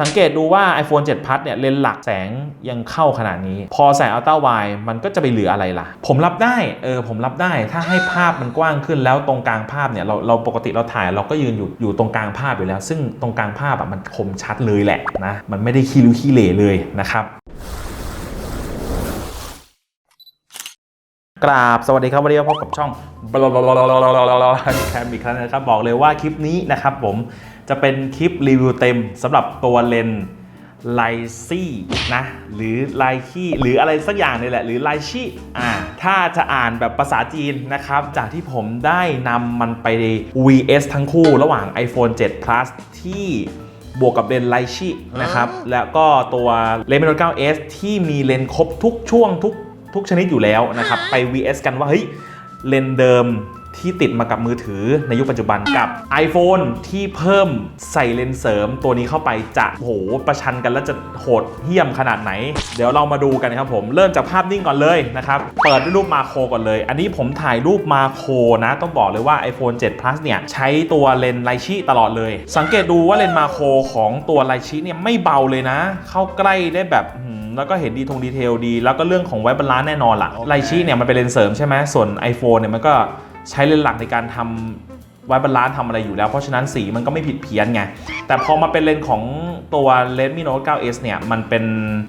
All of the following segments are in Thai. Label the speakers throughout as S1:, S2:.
S1: สังเกตดูว่า iPhone 7 Plus เนี่ยเลนส์หลักแสงยังเข้าขนาดนี้ พอใส่ Ultra Wide มันก็จะไปเหลืออะไรล่ะ ผมรับได้เออผมรับได้ถ้าให้ภาพมันกว้างขึ้นแล้วตรงกลางภาพเนี่ยเราเราปกติเราถ่ายเราก็ยืนอยู่อยู่ตรงกลางภาพอยู่แล้ว ซึ่งตรงกลางภาพอะมันคมชัดเลยแหละนะมันไม่ได้ขี้ริ้วขี้เหร่เลยนะครับกราบ สวัสดีครับ วันนี้พบกับช่องบลาบลาบลาบลาบลาบลาบลาแคมอีกครั้งนะครับ บอกเลยว่าคลิปนี้นะครับผม จะเป็นคลิปรีวิวเต็มสำหรับตัวเลนไลซี่นะหรือไลคีหรืออะไรสักอย่างนี่แหละ หรือไลชี่อ่าถ้าจะอ่านแบบภาษาจีนนะครับ จากที่ผมได้นำมันไป VS ทั้งคู่ระหว่าง iPhone 7 Plus ที่บวกกับเลนส์ไลชินะครับ แล้วก็ตัวเลนส์ Note 9s ที่มีเลนส์ครบทุกช่วงทุกทุกชนิดอยู่แล้วนะครับ ไป vs กันว่า เฮ้ย เลนส์เดิม ที่ติดมากับมือถือในยุคปัจจุบันกับ iPhone ที่เพิ่มใส่เลนส์เสริมตัวนี้เข้าไปจะโหประชันกันแล้วจะโหดเหี้ยมขนาดไหน เดี๋ยวเรามาดูกันครับผมเริ่มจากภาพนิ่งก่อนเลยนะครับ เปิดด้วยรูปมาโครก่อนเลย อันนี้ผมถ่ายรูปมาโครนะ ต้องบอกเลยว่า iPhone 7 Plus เนี่ย ใช้ตัวเลนส์ไลชิตลอดเลย สังเกตดูว่าเลนส์มาโครของตัวไลชิเนี่ยไม่เบาเลยนะ เข้าใกล้ได้แบบแล้วก็เห็นดีทงดีเทลดี แล้วก็เรื่องของไวบาลานแน่นอนละ่ะไลชีเนี่ยมันเป็นเลนส์เสริมใช่ไหมส่วน iPhone เนี่ยมันก็ ใช้เลนส์หลักในการทำไวบาลานซ์ทำอะไรอยู่แล้ว เพราะฉะนั้นสีมันก็ไม่ผิดเพี้ยนไง แต่พอมาเป็นเลนส์ของตัว Redmi Note 9s เนี่ย มันเป็น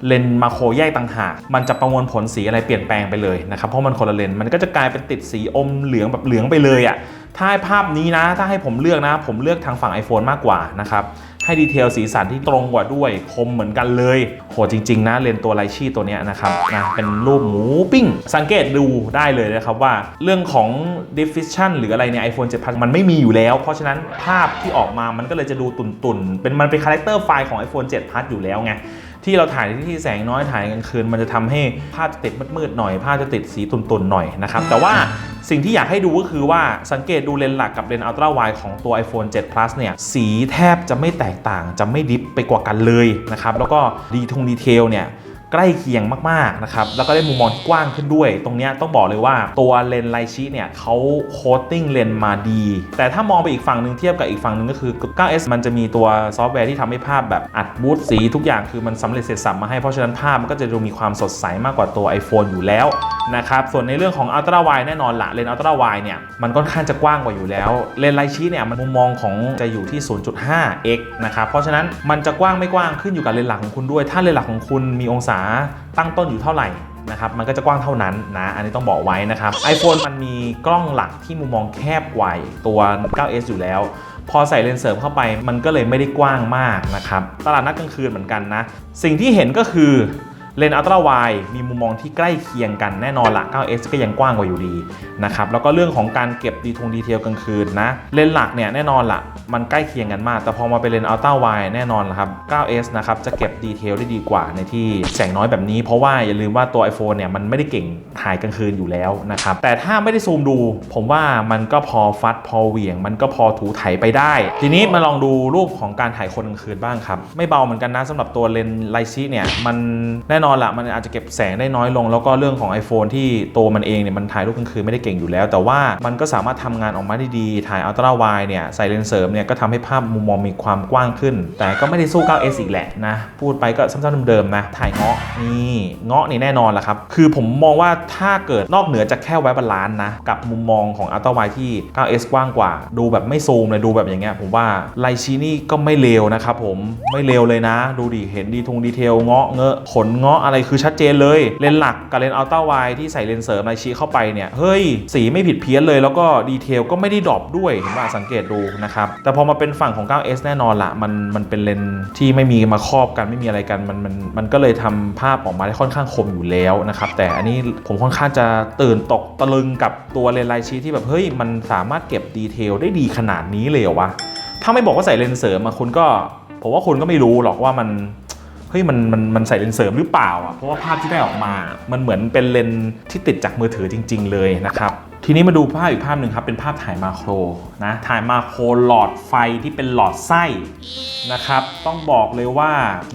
S1: เลนส์มาโครแยกต่างหาก มันจะประมวลผลสีอะไรเปลี่ยนแปลงไปเลยนะครับ เพราะมันคนละเลนส์มันก็จะกลายเป็นติดสีอมเหลืองแบบเหลืองไปเลยอะ่ะถ้าให้ภาพนี้นะ ถ้าให้ผมเลือกนะ ผมเลือกทางฝั่ง iPhone มากกว่านะครับ ให้ดีเทลสีสันที่ตรงกว่าด้วยคมเหมือนกันเลย โหจริง ๆ นะเลนตัวไลชี่ตัวนี้นะครับนะเป็นรูปหมูปิ้ง สังเกตดูได้เลยนะครับว่าเรื่องของ definition หรืออะไรเนี่ย iPhone 7 Plus มันไม่มีอยู่แล้ว เพราะฉะนั้นภาพที่ออกมามันก็เลยจะดูตุ่นๆ เป็นมันเป็นคาแรคเตอร์ไฟล์ของ iPhone 7 Plus อยู่แล้วไง ที่เราถ่ายที่แสงน้อยถ่ายกลางคืน มันจะทำให้ภาพจะติดมืดๆหน่อยภาพจะติดสีตุ่นๆหน่อยนะครับแต่ว่าสิ่งที่อยากให้ดูก็คือว่าสังเกตดูเลนส์หลักกับเลนส์อัลตร้าไวของตัว iPhone 7 Plus เนี่ยสีแทบจะไม่แตกต่างจะไม่ดิฟไปกว่ากันเลยนะครับแล้วก็ดีทงดีเทลเนี่ย ใกล้เคียงมากๆนะครับแล้วก็ได้มุมมองที่กว้างขึ้นด้วย ตรงนี้ต้องบอกเลยว่าตัวเลนส์ไลชิเนี่ยเขาโคตติ้งเลนส์มาดี แต่ถ้ามองไปอีกฝั่งหนึ่งเทียบกับอีกฝั่งหนึ่งก็คือ 9s มันจะมีตัวซอฟต์แวร์ที่ทำให้ภาพแบบอัดบูตสีทุกอย่างคือมันสำเร็จเสร็จสับมาให้เพราะฉะนั้นภาพมันก็จะดูมีความสดใสมากกว่าตัว iPhone อยู่แล้วนะครับส่วนในเรื่องของ Ultra Wide แน่นอนละเลนส์ Ultra Wide เนี่ยมันค่อนข้างจะกว้างกว่าอยู่แล้ว เลนส์ไลชิเนี่ยมันมุมมองของจะอยู่ที่ 0.5x นะครับเพราะฉะนั้นมันจะกว้างไม่กว้างขึ้นอยู่กับเลนส์หลักของคุณด้วย ถ้าเลนส์หลักของคุณมีองศาตั้งต้นอยู่เท่าไหร่นะครับมันก็จะกว้างเท่านั้นนะ อันนี้ต้องบอกไว้นะครับ iPhone มันมีกล้องหลักที่มุมมองแคบกว่าตัว 9s อยู่แล้ว พอใส่เลนส์เสริมเข้าไปมันก็เลยไม่ได้กว้างมากนะครับ ตลาดนัดกลางคืนเหมือนกันนะ สิ่งที่เห็นก็คือ เลนส์อัลตร้าไวมีมุมมองที่ใกล้เคียงกันแน่นอนละ 9s ก็ยังกว้างกว่าอยู่ดีนะครับแล้วก็เรื่องของการเก็บดีทงดีเทลกลางคืนนะเลนส์หลักเนี่ยแน่นอนละมันใกล้เคียงกันมาก แต่พอมาเป็นเลนส์อัลตร้าไวแน่นอนละครับ 9s นะครับจะเก็บดีเทลได้ดีกว่าในที่แสงน้อยแบบนี้ เพราะว่าอย่าลืมว่าตัว iPhone เนี่ยมันไม่ได้เก่งถ่ายกลางคืนอยู่แล้วนะครับแต่ถ้าไม่ได้ซูมดู ผมว่ามันก็พอฟัดพอเหวี่ยง มันก็พอถูไถไปได้ ทีนี้มาลองดูรูปของการถ่ายคนกลางคืนบ้างครับไม่เบาเหมือนกันนะสำหรับตัวเลนส์ไลซีเนี่ยมันแน่นอนละมันอาจจะเก็บแสงได้น้อยลง แล้วก็เรื่องของ iPhone ที่ตัวมันเองเนี่ยมันถ่ายรูปกลางคืนไม่ได้เก่งอยู่แล้ว แต่ว่ามันก็สามารถทำงานออกมาได้ดีถ่ายอัลตร้าไวเนี่ยใส่เลนส์เสริมเนี่ยก็ทำให้ภาพมุมมองมีความกว้างขึ้น แต่ก็ไม่ได้สู้ 9s อีกแหละนะ พูดไปก็ซ้ำๆเดิมๆนะ ถ่ายเงาะนี่เงาะนี่แน่นอนละครับ คือผมมองว่าถ้าเกิดนอกเหนือจากแค่ไว้บาลานซ์นะ กับมุมมองของอัลตร้าไวที่ 9s กว้างกว่า ดูแบบไม่ซูมเลยดูแบบอย่างเงี้ยผมว่าไลชีนี่ก็ไม่เลวนะครับผมไม่เลวเลยนะ ดูดิเห็นดีทงดีเทลเงาะเงอะขนเงาะอะไรคือชัดเจนเลย เลนส์หลักกับเลนส์อัลตร้าไวที่ใส่เลนส์เสริมไลชีเข้าไปเนี่ย เฮ้ย สีไม่ผิดเพี้ยนเลย แล้วก็ดีเทลก็ไม่ได้ดรอปด้วยเห็นป่ะสังเกตดูนะครับ แต่พอมาเป็นฝั่งของ 9s แน่นอนละมันมันเป็นเลนส์ที่ไม่มีมาครอบกันไม่มีอะไรกันมันมันมันก็เลยทำภาพออกมาได้ค่อนข้างคมอยู่แล้วนะครับแต่อันนี้ผมค่อนข้างจะตื่นตกตะลึงกับตัวเลนส์ไลชีที่แบบเฮ้ยมันสามารถเก็บดีเทลได้ดีขนาดนี้เลยเหรอวะถ้าไม่บอกว่าใส่เลนส์เสริมอะคุณก็ผมว่าคุณก็ไม่รู้หรอกว่ามัน เฮ้ยมันมันมันใส่เลนส์เสริมหรือเปล่าอะเพราะว่าภาพที่ได้ออกมา มันเหมือนเป็นเลนส์ที่ติดจากมือถือจริง ๆ เลยนะครับ ทีนี้มาดูภาพอีกภาพหนึ่งครับ เป็นภาพถ่ายมาโครนะถ่ายมาโครหลอดไฟที่เป็นหลอดไส้นะครับ ต้องบอกเลยว่า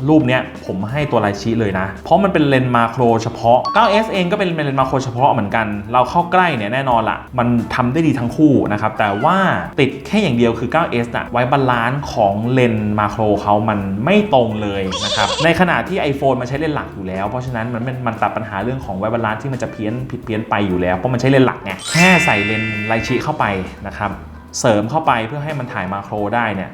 S1: รูปเนี้ยผมให้ตัวไลชิเลยนะ เพราะมันเป็นเลนส์มาโครเฉพาะ 9S เองก็เป็นเลนส์มาโครเฉพาะเหมือนกัน เราเข้าใกล้เนี่ยแน่นอนละมันทำได้ดีทั้งคู่นะครับ แต่ว่าติดแค่อย่างเดียวคือ 9S อะไว้บาลานซ์ของเลนส์มาโครเขามันไม่ตรงเลยนะครับ ในขณะที่ iPhone มันใช้เลนส์หลักอยู่แล้ว เพราะฉะนั้นมันมันตัดปัญหาเรื่องของไว้บาลานซ์ที่มันจะเพี้ยนผิดเพี้ยนไปอยู่แล้ว เพราะมันใช้เลนส์หลักไงค่ใส่เลนส์ไลชิเข้าไปนะครับ เสริมเข้าไปเพื่อให้มันถ่ายมาโครได้เนี่ย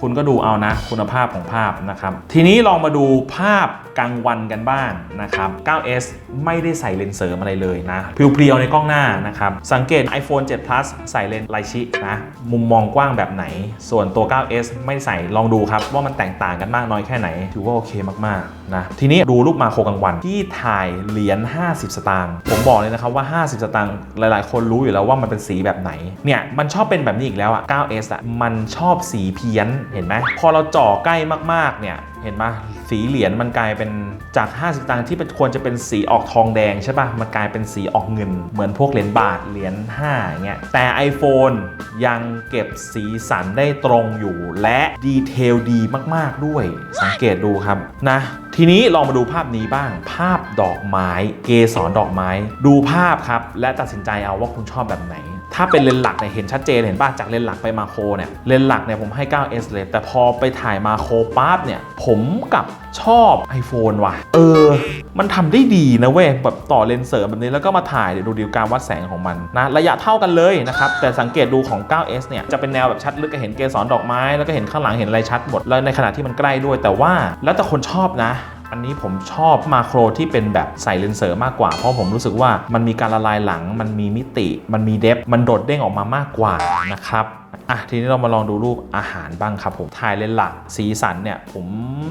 S1: คุณก็ดูเอานะคุณภาพของภาพนะครับ ทีนี้ลองมาดูภาพกลางวันกันบ้างนะครับ 9s ไม่ได้ใส่เลนส์เสริมอะไรเลยนะเพียวๆในกล้องหน้านะครับ สังเกต iPhone 7 Plus ใส่เลนส์ไลชินะ มุมมองกว้างแบบไหน ส่วนตัว 9s ไม่ใส่ลองดูครับว่ามันแตกต่างกันมากน้อยแค่ไหน ถือว่าโอเคมากๆ นะทีนี้ดูรูปมาโครกลางวันที่ถ่ายเหรียญ50 สตางค์ผมบอกเลยนะครับว่า 50 สตางค์หลาย ๆ คนรู้อยู่แล้วว่ามันเป็นสีแบบไหนเนี่ยมันชอบเป็นแบบนี้อีกแล้วอะ 9s อะมันชอบสีเพี้ยนเห็นไหมพอเราจ่อใกล้มากๆเนี่ยเห็นไหมสีเหรียญมันกลายเป็นจาก 50สตางค์ที่ควรจะเป็นสีออกทองแดงใช่ปะ่ะ มันกลายเป็นสีออกเงิน เหมือนพวกเหรียญบาทเหรียญ5อย่างเงี้ย แต่ iPhone ยังเก็บสีสันได้ตรงอยู่ และดีเทลดีมากๆด้วย สังเกตดูครับนะทีนี้ลองมาดูภาพนี้บ้าง ภาพดอกไม้ เกสรดอกไม้ ดูภาพครับ และตัดสินใจเอาว่าคุณชอบแบบไหนถ้าเป็นเลนส์หลักเนี่ยเห็นชัดเจนเห็นป่ะจากเลนส์หลักไปมาโครเนี่ยเลนส์หลักเนี่ยผมให้ 9s เลยแต่พอไปถ่ายมาโครปั๊บเนี่ยผมกับชอบ iPhone ว่ะ เออ มันทำได้ดีนะเว้ยแบบต่อเลนส์เสริมแบบนี้แล้วก็มาถ่ายเดี๋ยวดูดีลการวัดแสงของมันนะระยะเท่ากันเลยนะครับแต่สังเกตดูของ 9s เนี่ยจะเป็นแนวแบบชัดลึกก็เห็นเกสรดอกไม้ แล้วก็เห็นข้างหลังเห็นอะไรชัดหมดแล้วในขณะที่มันใกล้ด้วย แต่ว่าแล้วแต่คนชอบนะ อันนี้ผมชอบมาโครที่เป็นแบบใส่เลนส์เสริมมากกว่า เพราะผมรู้สึกว่ามันมีการละลายหลัง มันมีมิติ มันมีเดฟมันโดดเด้งออกมามากกว่านะครับอะทีนี้เรามาลองดูรูปอาหารบ้างครับผมถ่ายเลนส์หลักสีสันเนี่ยผม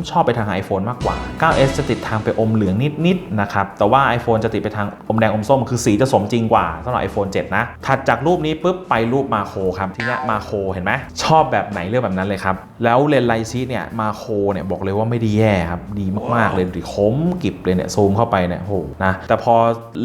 S1: ชอบไปทาง iPhone มากกว่า 9s จะติดทางไปอมเหลืองนิดๆนะครับแต่ว่า iPhone จะติดไปทางอมแดงอมส้ม คือสีจะสมจริงกว่าสำหรับ iPhone 7 นะ ถัดจากรูปนี้ปุ๊บไปรูปมาโครครับทีเนี้ยมาโครเห็นไหมชอบแบบไหนเลือกแบบนั้นเลยครับ แล้วเลนส์ไลซีเนี่ยมาโครเนี่ยบอกเลยว่าไม่ดีแย่ครับดีมากๆเลยดูดิคมกริบเลยเนี่ยซูมเข้าไปเนี่ยโหนะแต่พอ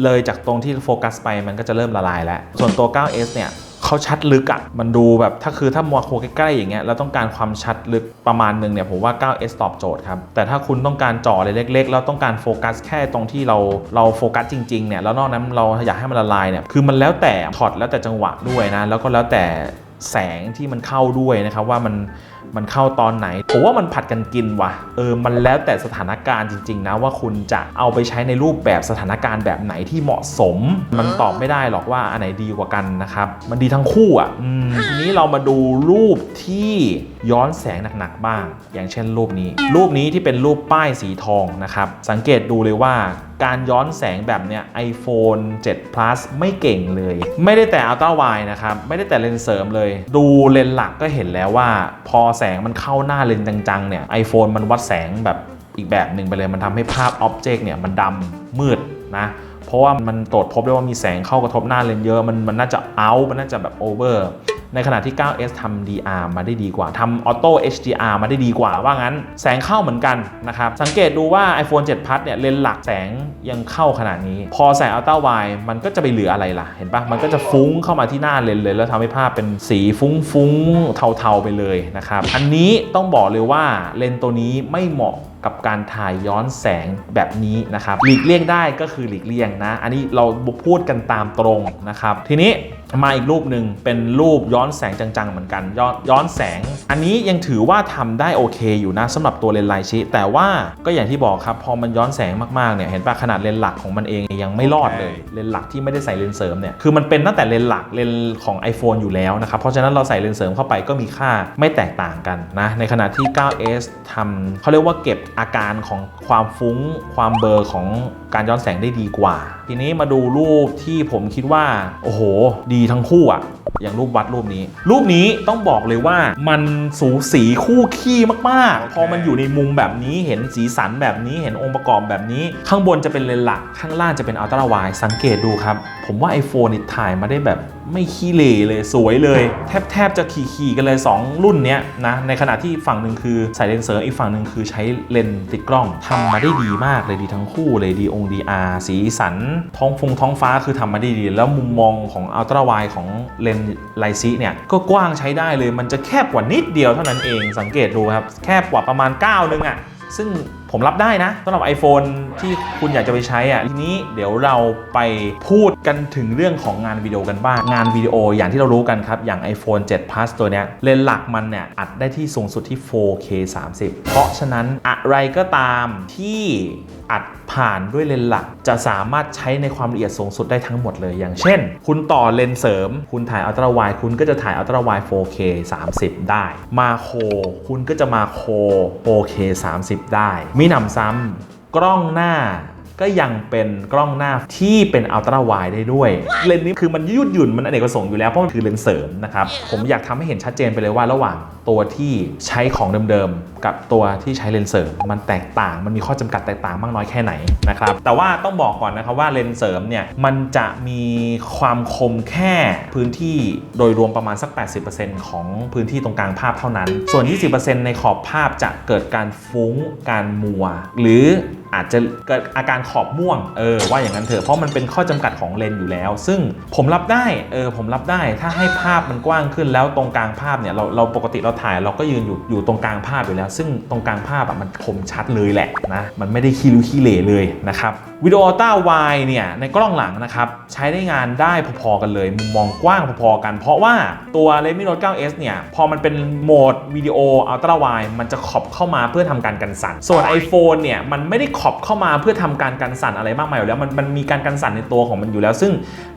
S1: เลยจากตรงที่โฟกัสไปมันก็จะเริ่มละลายแล้วส่วนตัว 9s เนี่ย เขาชัดลึกอะมันดูแบบถ้าคือถ้ามัวโคใกล้ๆอย่างเงี้ยแล้วต้องการความชัดลึกประมาณหนึงเนี่ยผมว่า 9s ตอบโจทย์ครับ แต่ถ้าคุณต้องการจ่ออะไรเล็กๆ แล้วต้องการโฟกัสแค่ตรงที่เราเราโฟกัสจริงๆเนี่ยแล้วนอกนั้นเราอยากให้มันละลายเนี่ยคือมันแล้วแต่ช็อตแล้วแต่จังหวะด้วยนะแล้วก็แล้วแต่แสงที่มันเข้าด้วยนะครับว่ามัน มันเข้าตอนไหนผมว่ามันผัดกันกินว่ะเออมันแล้วแต่สถานการณ์จริง ๆ นะว่าคุณจะเอาไปใช้ในรูปแบบสถานการณ์แบบไหนที่เหมาะสม มันตอบไม่ได้หรอกว่าอันไหนดีกว่ากันนะครับ มันดีทั้งคู่อะอืมทีนี้เรามาดูรูปที่ย้อนแสงหนักๆบ้าง อย่างเช่นรูปนี้ รูปนี้ที่เป็นรูปป้ายสีทองนะครับ สังเกตดูเลยว่า การย้อนแสงแบบเนี้ย iPhone 7 Plus ไม่เก่งเลย ไม่ได้แต่ Ultra Wide นะครับ ไม่ได้แต่เลนส์เสริมเลย ดูเลนส์หลักก็เห็นแล้วว่า พอแสงมันเข้าหน้าเลนส์จังๆ เนี่ย iPhone มันวัดแสงแบบอีกแบบหนึ่งไปเลย มันทำให้ภาพอ็อบเจกต์เนี่ยมันดำมืดนะเพราะว่ามันตรวจพบได้ว่ามีแสงเข้ากระทบหน้าเลนเยอะมันมันน่าจะเอามันน่าจะแบบโอเวอร์ ในขณะที่ 9s ทำ DR มาได้ดีกว่าทำ Auto HDR มาได้ดีกว่าว่างั้นแสงเข้าเหมือนกันนะครับ สังเกตดูว่า iPhone 7 Plus เนี่ยเลนส์หลักแสงยังเข้าขนาดนี้ พอแสง Ultra Wide มันก็จะไปเหลืออะไรล่ะ เห็นปะมันก็จะฟุ้งเข้ามาที่หน้าเลนเลย แล้วทำให้ภาพเป็นสีฟุ้งๆเทาๆไปเลยนะครับ อันนี้ต้องบอกเลยว่าเลนส์ตัวนี้ไม่เหมาะกับการถ่ายย้อนแสงแบบนี้นะครับหลีกเลี่ยงได้ก็คือหลีกเลี่ยงนะ อันนี้เราพูดกันตามตรงนะครับ ทีนี้ มาอีกรูปหนึ่งเป็นรูปย้อนแสงจังๆ เหมือนกันย้อนย้อนแสง อันนี้ยังถือว่าทำได้โอเคอยู่นะสำหรับตัวเลนส์ไลชิ แต่ว่าก็อย่างที่บอกครับพอมันย้อนแสงมากๆเนี่ยเห็นปะขนาดเลนส์หลักของมันเองยังไม่รอดเลยเลนส์หลักที่ไม่ได้ใส่เลนส์เสริมเนี่ยคือมันเป็นตั้งแต่เลนส์หลักเลนส์ของ iPhone อยู่แล้วนะครับเพราะฉะนั้นเราใส่เลนส์เสริมเข้าไปก็มีค่าไม่แตกต่างกันนะในขณะที่ 9s ทำเขาเรียกว่าเก็บอาการของความฟุ้งความเบลอของ การย้อนแสงได้ดีกว่า ทีนี้มาดูรูปที่ผมคิดว่า โอ้โห ดีทั้งคู่อะอย่างรูปวัดรูปนี้ รูปนี้ต้องบอกเลยว่ามันสูสีคู่ขี้มากๆ พอมันอยู่ในมุมแบบนี้เห็นสีสันแบบนี้เห็นองค์ประกอบแบบนี้ ข้างบนจะเป็นเลนส์หลัก ข้างล่างจะเป็นอัลตร้าไวสังเกตดูครับ ผมว่า iPhone นี่ถ่ายมาได้แบบไม่ขี้เหร่เลยสวยเลย แทบแทบจะขี่ๆกันเลย 2 รุ่นเนี้ยนะในขณะที่ฝั่งหนึ่งคือใส่เลนส์เสริมอีกฝั่งหนึ่งคือใช้เลนส์ติดกล้องทำมาได้ดีมากเลยดีทั้งคู่เลยดีองดีอาร์สีสันท้องฟงท้องฟ้าคือทำมาได้ดี แล้วมุมมองของอัลตร้าไวของเลนส์ไลซีเนี่ยก็กว้างใช้ได้เลย มันจะแคบกว่านิดเดียวเท่านั้นเองสังเกตดูครับ แคบกว่าประมาณ9นึงอะ่ะซึ่งผมรับได้นะสำหรับ iPhone ที่คุณอยากจะไปใช้อะทีนี้เดี๋ยวเราไปพูดกันถึงเรื่องของงานวิดีโอกันบ้าง งานวิดีโออย่างที่เรารู้กันครับ อย่าง iPhone 7 Plus ตัวเนี้ยเลนส์หลักมันเนี่ยอัดได้ที่สูงสุดที่ 4K 30 เพราะฉะนั้นอะไรก็ตามที่ อัดผ่านด้วยเลนส์หลัก จะสามารถใช้ในความละเอียดสูงสุดได้ทั้งหมดเลย อย่างเช่น คุณต่อเลนส์เสริม คุณถ่ายอัลตร้าไวคุณก็จะถ่ายอัลตร้าไว 4K 30 ได้ มาโค คุณก็จะมาโค 4K 30 ได้ มีหนำซ้ำกล้องหน้า ก็ยังเป็นกล้องหน้าที่เป็นอัลตร้าไวได้ด้วย เลนส์นี้คือมันยืดหยุ่นมันอเนกประสงค์อยู่แล้ว เพราะมันคือเลนส์เสริมนะครับ ผมอยากทำให้เห็นชัดเจนไปเลยว่าระหว่างตัวที่ใช้ของเดิมๆ กับตัวที่ใช้เลนส์เสริม มันแตกต่างมันมีข้อจำกัดแตกต่างมากน้อยแค่ไหนนะครับ แต่ว่าต้องบอกก่อนนะครับว่าเลนส์เสริมเนี่ยมันจะมีความคมแค่พื้นที่โดยรวมประมาณสัก 80%ของพื้นที่ตรงกลางภาพเท่านั้น ส่วน 20%ในขอบภาพจะเกิดการฟุ้งการมัว หรือ อาจจะเกิดอาการขอบม่วงเออว่าอย่างนั้นเถอะเพราะมันเป็นข้อจำกัดของเลนส์อยู่แล้ว ซึ่งผมรับได้เออผมรับได้ถ้าให้ภาพมันกว้างขึ้นแล้วตรงกลางภาพเนี่ยเราเราปกติเราถ่ายเราก็ยืนอยู่อยู่ตรงกลางภาพอยู่แล้ว ซึ่งตรงกลางภาพอะมันคมชัดเลยแหละนะมันไม่ได้ขี้ริ้วขี้เหร่เลยนะครับวิดีโออัลต้าไวเนี่ยในกล้องหลังนะครับใช้ได้งานได้พอๆกันเลย มุมมองกว้างพอๆกัน เพราะว่าตัว Redmi Note 9s เนี่ยพอมันเป็นโหมดวิดีโออัลตร้าไวมันจะขอบเข้ามาเพื่อทำการกันสั่นส่วน iPhone เนี่ยมันไม่ได้ขขอบเข้ามาเพื่อทำการกันสั่นอะไรมากมายอยู่แล้วมันมันมีการกันสั่นในตัวของมันอยู่แล้ว ซึ่ง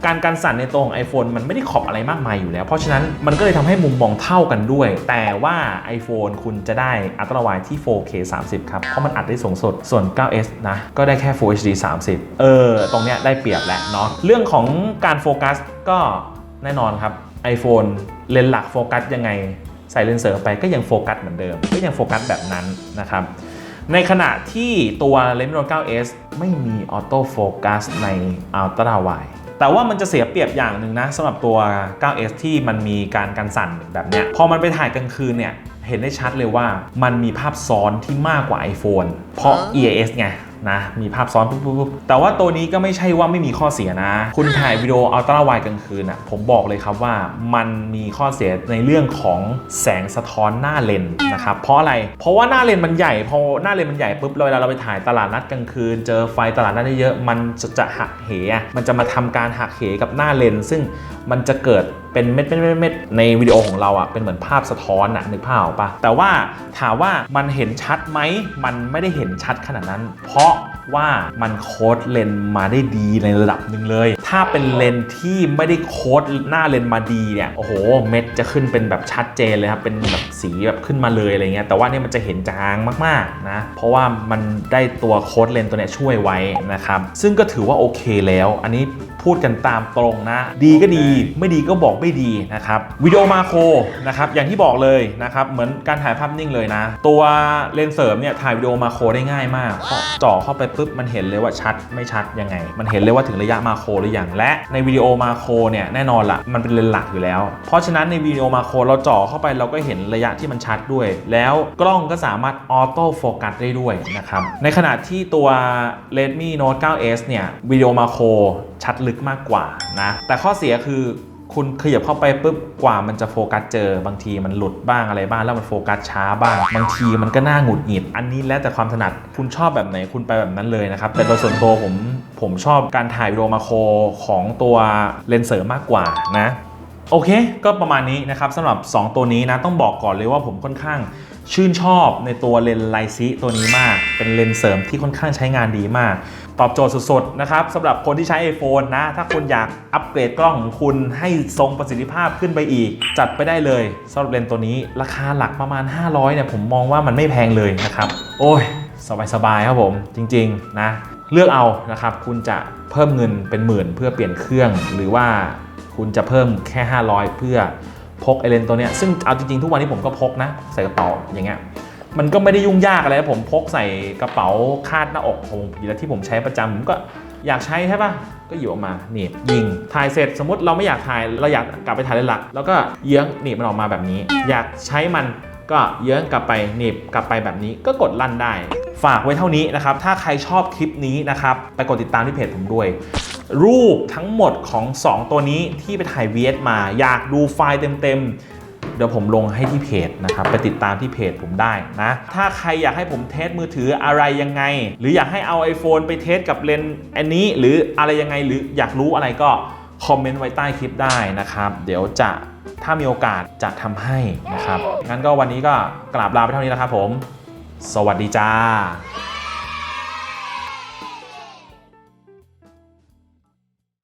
S1: การกันสั่นในตัวของ iPhone มันไม่ได้ขอบอะไรมากมายอยู่แล้ว เพราะฉะนั้นมันก็เลยทำให้มุมมองเท่ากันด้วย แต่ว่า iPhone คุณจะได้อัตราไวที่ 4K 30 ครับ เพราะมันอัดได้สูงสุดส่วน 9s นะก็ได้แค่ Full HD 30 เออ ตรงเนี้ยได้เปรียบแล้วเนาะเรื่องของการโฟกัสก็แน่นอนครับ iPhone เลนส์หลักโฟกัสยังไงใส่เลนส์เสริมไปก็ยังโฟกัสเหมือนเดิม ก็ยังโฟกัสแบบนั้นนะครับ ในขณะที่ตัว Redmi Note 9s ไม่มีออโต้โฟกัสใน Ultra Wide แต่ว่ามันจะเสียเปรียบอย่างหนึ่งนะสำหรับตัว 9s ที่มันมีการกันสั่นแบบเนี้ยพอมันไปถ่ายกลางคืนเนี่ยเห็นได้ชัดเลยว่ามันมีภาพซ้อนที่มากกว่า iPhone เพราะ EIS ไง นะมีภาพซ้อนปุ๊บปุ๊บแต่ว่าตัวนี้ก็ไม่ใช่ว่าไม่มีข้อเสียนะ คุณถ่ายวิดีโออัลตร้าไวกลางคืนอะผมบอกเลยครับว่ามันมีข้อเสียในเรื่องของแสงสะท้อนหน้าเลนนะครับเพราะอะไรเพราะว่าหน้าเลนมันใหญ่พอหน้าเลนมันใหญ่ปุ๊บเวลาเราไปถ่ายตลาดนัดกลางคืน เจอไฟตลาดนัดเยอะมันจะจะหักเหมันจะมาทำการหักเหกับหน้าเลนซึ่งมันจะเกิด เป็นเม็ดเม็ดเม็ดในวิดีโอของเราอะเป็นเหมือนภาพสะท้อนอะนึกภาพออกปะแต่ว่าถามว่ามันเห็นชัดไหมมันไม่ได้เห็นชัดขนาดนั้น เพราะว่ามันโค้ดเลนมาได้ดีในระดับหนึ่งเลย ถ้าเป็นเลนที่ไม่ได้โค้ดหน้าเลนมาดีเนี่ยโอ้โหเม็ดจะขึ้นเป็นแบบชัดเจนเลยครับเป็นแบบสีแบบขึ้นมาเลยอะไรเงี้ยแต่ว่านี่มันจะเห็นจางมากๆนะเพราะว่ามันได้ตัวโค้ดเลนตัวเนี้ยช่วยไว้นะครับซึ่งก็ถือว่าโอเคแล้ว อันนี้พูดกันตามตรงนะ ดีก็ดีไม่ดีก็บอกไม่ดีนะครับวิดีโอมาโครนะครับอย่างที่บอกเลยนะครับเหมือนการถ่ายภาพนิ่งเลยนะ ตัวเลนส์เสริมเนี่ยถ่ายวิดีโอมาโครได้ง่ายมากเพราะจ่อเข้าไปปุ๊บมันเห็นเลยว่าชัดไม่ชัดยังไง มันเห็นเลยว่าถึงระยะมาโครหรือยังและในวิดีโอมาโครเนี่ยแน่นอนละมันเป็นเลนส์หลักอยู่แล้ว เพราะฉะนั้นในวิดีโอมาโครเราจ่อเข้าไปเราก็เห็นระยะที่มันชัดด้วย แล้วกล้องก็สามารถออโต้โฟกัสได้ด้วยนะครับในขณะที่ตัว Redmi Note 9s เนี่ยวิดีโอมาโครชัดลึกมากกว่านะ แต่ข้อเสียคือคุณขยับเข้าไปปุ๊บกว่ามันจะโฟกัสเจอบางทีมันหลุดบ้างอะไรบ้างแล้วมันโฟกัสช้าบ้างบางทีมันก็น่าหงุดหงิด อันนี้แล้วแต่ความถนัดคุณชอบแบบไหนคุณไปแบบนั้นเลยนะครับ แต่โดยส่วนตัวผมผมชอบการถ่ายวิดีโอมาโครของตัวเลนส์เสริมมากกว่านะ โอเค ก็ประมาณนี้นะครับสำหรับ 2 ตัวนี้นะต้องบอกก่อนเลยว่าผมค่อนข้างชื่นชอบในตัวเลนส์ไลซิตัวนี้มาก เป็นเลนส์เสริมที่ค่อนข้างใช้งานดีมาก ตอบโจทย์สุดๆนะครับสำหรับคนที่ใช้ iPhone นะ ถ้าคุณอยากอัปเกรดกล้องของคุณให้ทรงประสิทธิภาพขึ้นไปอีก จัดไปได้เลยสำหรับเลนส์ตัวนี้ราคาหลักประมาณ 500เนี่ยผมมองว่ามันไม่แพงเลยนะครับโอ้ยสบายๆครับผมจริงๆนะเลือกเอานะครับคุณจะเพิ่มเงินเป็นหมื่นเพื่อเปลี่ยนเครื่องหรือว่า คุณจะเพิ่มแค่ 500 เพื่อพกไอเลนตัวเนี้ยซึ่งเอาจริงๆ ทุกวันนี้ผมก็พกนะ ใส่กระเป๋าอย่างเงี้ยมันก็ไม่ได้ยุ่งยากอะไรผมพกใส่กระเป๋าคาดหน้าอกของผมอยู่แล้วที่ผมใช้ประจำผมก็อยากใช้ใช่ปะก็หยิบออกมาหนีบยิงถ่ายเสร็จสมมติเราไม่อยากถ่ายเราอยากกลับไปถ่ายเลยหลัก แล้วก็เยื้องหนีบมันออกมาแบบนี้ อยากใช้มันก็เยื้องกลับไปหนีบกลับไปแบบนี้ก็กดลั่นได้ ฝากไว้เท่านี้นะครับ ถ้าใครชอบคลิปนี้นะครับ ไปกดติดตามที่เพจผมด้วย รูปทั้งหมดของ 2 ตัวนี้ที่ไปถ่าย VS มา อยากดูไฟล์เต็มๆ เดี๋ยวผมลงให้ที่เพจนะครับ ไปติดตามที่เพจผมได้นะ ถ้าใครอยากให้ผมเทสมือถืออะไรยังไง หรืออยากให้เอา iPhone ไปเทสกับเลนส์อันนี้ หรืออะไรยังไงหรืออยากรู้อะไรก็คอมเมนต์ไว้ใต้คลิปได้นะครับ เดี๋ยวจะถ้ามีโอกาสจะทำให้นะครับงั้นก็วันนี้ก็กราบลาไปเท่านี้นะครับผม สวัสดีจ้า